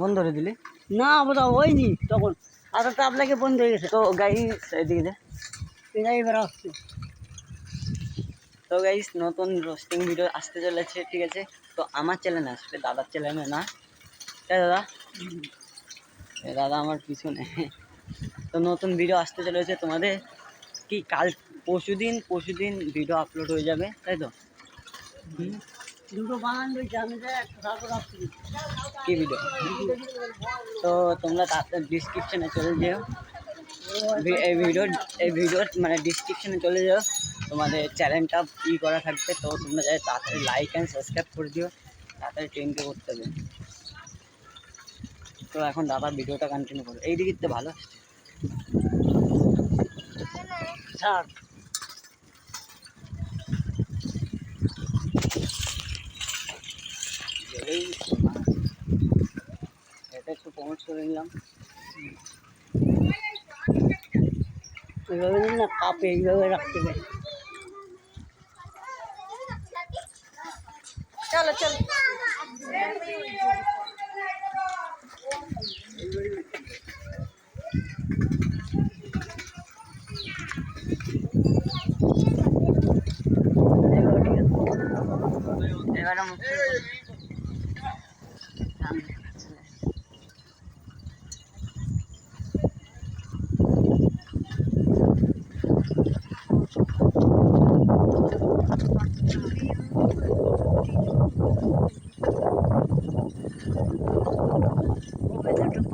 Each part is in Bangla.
বন্ধ করে দিলে? না বোধ হয়নি তখন। আধারটা আপনাকে বন্ধ হয়ে গেছে। তো গাইস এদিকে এবার আসছে। তো গাইস নতুন রোস্টিং ভিডিও আসতে চলেছে ঠিক আছে? তো আমার চ্যানেলে আসবে দাদার চ্যানেলে না। তাই দাদা? দাদা আমার পিছনে। তো নতুন ভিডিও আসতে চলেছে তোমাদের। কি কাল পরশু দিন পরশু দিন ভিডিও আপলোড হয়ে যাবে তাই তো? হুম, দুটো বাগান তারপর আসছি কি ভিডিও তো তোমরা তাড়াতাড়ি ডিসক্রিপশানে চলে যেও। ভি- এই ভিডিও এই ভিডিওর মানে ডিসক্রিপশানে চলে যাও। তোমাদের চ্যানেলটা ই করা থাকবে তো তোমরা যাই তাড়াতাড়ি লাইক অ্যান্ড সাবস্ক্রাইব করে দিও। তাড়াতাড়ি ট্রেনকে করতে হবে। তো এখন দাদা ভিডিওটা কন্টিনিউ করো। এই দিকে তো ভালো। আসছে ছাড় এই একটু করে নিলাম। এইভাবে না কাপে এইভাবে রাখতে হবে চলো চলো। এবারে মুখ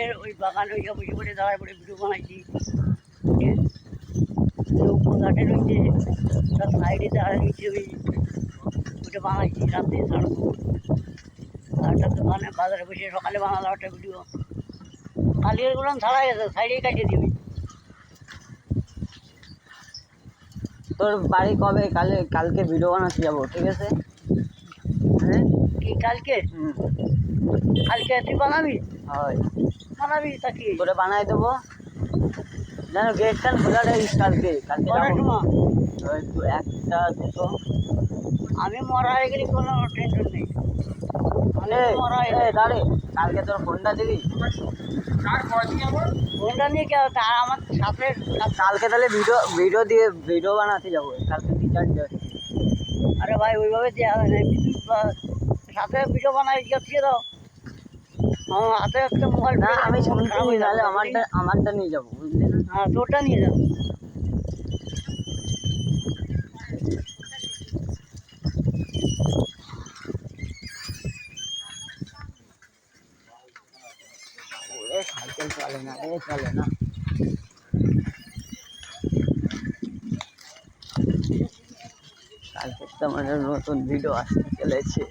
দেখে ওই বাগান ওই বসে বসে দাঁড়ায় পড়ে ভিডিও বানাইছি। ঘাটে রয়েছে তার সাইডে দাঁড়ায় রয়েছে ওই ওটা বানাইছি রাতে সাড়ে আটটা দোকানে বাজারে বসে সকালে বানালাম একটা ভিডিও। কালিয়ার গুলাম ছাড়া গেছে সাইডেই কাটিয়ে দিবি। তোর বাড়ি কবে? কালে কালকে ভিডিও বানাতে যাব ঠিক আছে? হ্যাঁ কি কালকে? হুম। কালকে তুই বানাবি? হয়। বানাবি তা কি? তোরে বানাই দেবো। জানো গেটটা খোলা রাখিস কালকে। দু- একটা দুটো। আমি মরা হয়ে গেলে কোনো টেনশন নেই। হয়ে দাঁড়ে। কালকে তোর ফোনটা দিবি? ফোনটা নিয়ে কে তা আমার সাথে কালকে তাহলে ভিডিও ভিডিও দিয়ে ভিডিও বানাতে যাব। কালকে টিচার আরে ভাই ওইভাবে দেওয়া হয় না। সাথে ভিডিও বানাই দিয়ে দাও। আমার হাতে একটা মোবাইল না আমি যাবে। আমারটা আমারটা নিয়ে যাব বুঝলি? হ্যাঁ তোরটা নিয়ে সাইকেল চলে না এ চলে না কালকে তো আমাদের নতুন ভিডিও আসতে চলেছে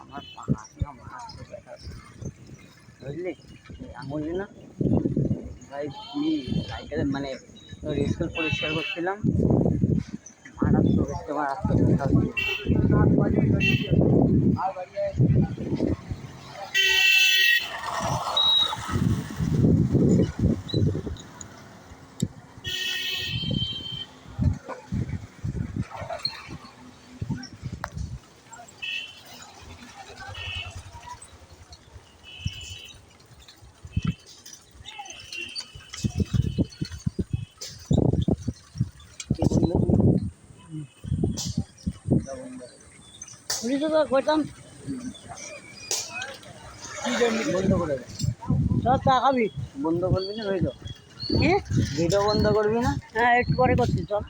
আমার পাহাড় আমার হাতে ব্যথা হচ্ছে। বুঝলি? আঙুল না ভাই কি সাইকেলে মানে তোর স্কুল পরিষ্কার করছিলাম। মারাত্মক হচ্ছে। মারাত্মক পুলিশে তো করতাম বন্ধ করে দে চা খাবি? বন্ধ করবি না ভিডিও? হ্যাঁ ভিডিও বন্ধ করবি না? হ্যাঁ একটু পরে করছি চল।